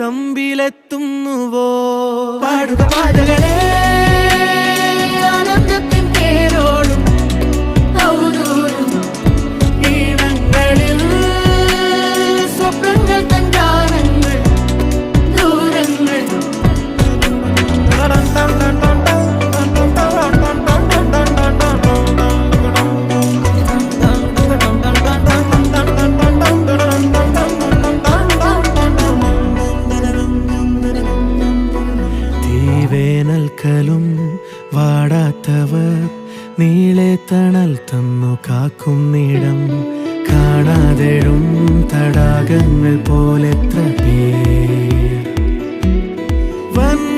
തമ്പിലെത്തുന്നുവോ? പാടുക പാതകളെ വേനൽക്കലും വാടാത്തവർ നീളെ തണൽ തന്നു കാക്കുന്നിടം കാണാതെഴും തടാകങ്ങൾ പോലെത്ര പേർ. വന്ന